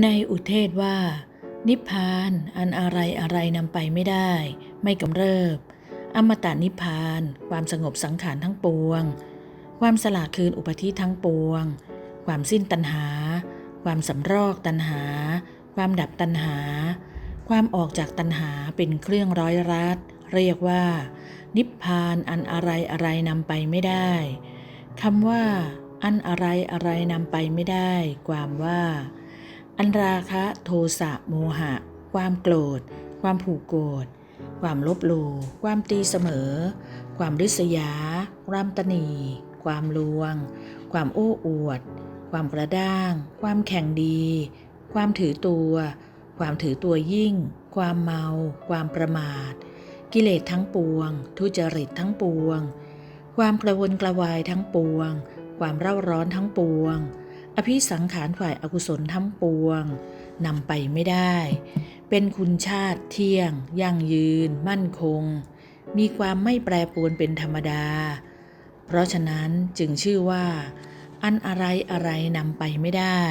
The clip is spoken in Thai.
ในอุเทศว่า นิพพานอันอะไรอะไรนำไปไม่ได้ ไม่กำเริบ อมตะนิพพาน ความสงบสังขารทั้งปวง ความสละคืนอุปธิทั้งปวง ความสิ้นตัณหา ความสำรอกตัณหา ความดับตัณหา ความออกจากตัณหาเป็นเครื่องร้อยรัดเรียกว่า นิพพานอันอะไรอะไรนำไปไม่ได้คำว่า อันอะไรอะไรนำไปไม่ได้ ความว่า อันราคะโทสะโมหะ ความโกรธ ความผูกโกรธ ความลบหลู่ความตีเสมอ ความริษยา ความตนี ความลวง ความโอ้อวด ความกระด้าง ความแข่งดี ความถือตัว ความถือตัวยิ่ง ความเมา ความประมาท กิเลสทั้งปวง ทุจริตทั้งปวง ความกระวนกระวายทั้งปวง ความเร่าร้อนทั้งปวง อภิสังขารฝ่ายอากุศลทั้งปวงนำไปไม่ได้ เป็นคุณชาติเที่ยง ยั่งยืน มั่นคง มีความไม่แปรปรวนเป็นธรรมดา เพราะฉะนั้นจึงชื่อว่า อันอะไรอะไรนำไปไม่ได้